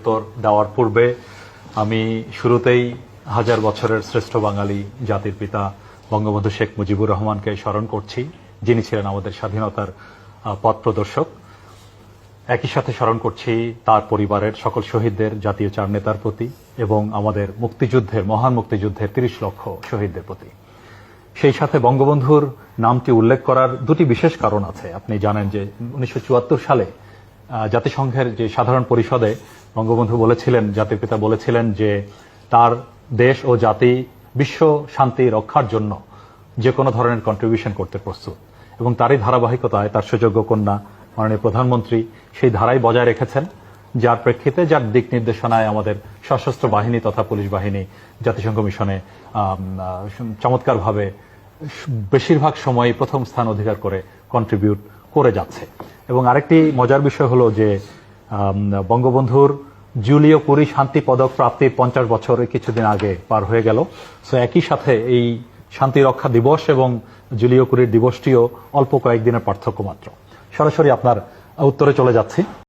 উত্তর দেওয়ার পূর্বে আমি শুরুতেই হাজার বছরের শ্রেষ্ঠ বাঙালি জাতির পিতা বঙ্গবন্ধু শেখ মুজিবুর রহমানকে স্মরণ করছি, যিনি ছিলেন আমাদের স্বাধীনতার পথ প্রদর্শক। একই সাথে স্মরণ করছি তার পরিবারের সকল শহীদদের, জাতীয় চার নেতার প্রতি এবং আমাদের মুক্তিযুদ্ধের, মহান মুক্তিযুদ্ধের তিরিশ লক্ষ শহীদদের প্রতি। সেই সাথে বঙ্গবন্ধুর নামটি উল্লেখ করার দুটি বিশেষ কারণ আছে। আপনি জানেন যে উনিশশো চুয়াত্তর সালে জাতিসংঘের যে সাধারণ পরিষদে বঙ্গবন্ধু বলেছিলেন, জাতির পিতা বলেছিলেন যে তার দেশ ও জাতি বিশ্ব শান্তি রক্ষার জন্য যে কোনো ধরনের কন্ট্রিবিউশন করতে প্রস্তুত। এবং তারই ধারাবাহিকতায় তার সুযোগ্য কন্যা, মাননীয় প্রধানমন্ত্রী, সেই ধারাই বজায় রেখেছেন, যার প্রেক্ষিতে যার দিক নির্দেশনায় আমাদের সশস্ত্র বাহিনী তথা পুলিশ বাহিনী জাতিসংঘ মিশনে চমৎকারভাবে বেশিরভাগ সময় প্রথম স্থান অধিকার করে কন্ট্রিবিউট করে যাচ্ছে। এবং আরেকটি মজার বিষয় হলো যে বঙ্গবন্ধুর জুলিও কুরি শান্তি পদক প্রাপ্তি পঞ্চাশ বছরের কিছুদিন আগে পার হয়ে গেল। সো একই সাথে এই শান্তি রক্ষা দিবস এবং জুলিও কুরির দিবসটিও অল্প কয়েকদিনের পার্থক্য মাত্র। সরাসরি আপনার উত্তরে চলে যাচ্ছি।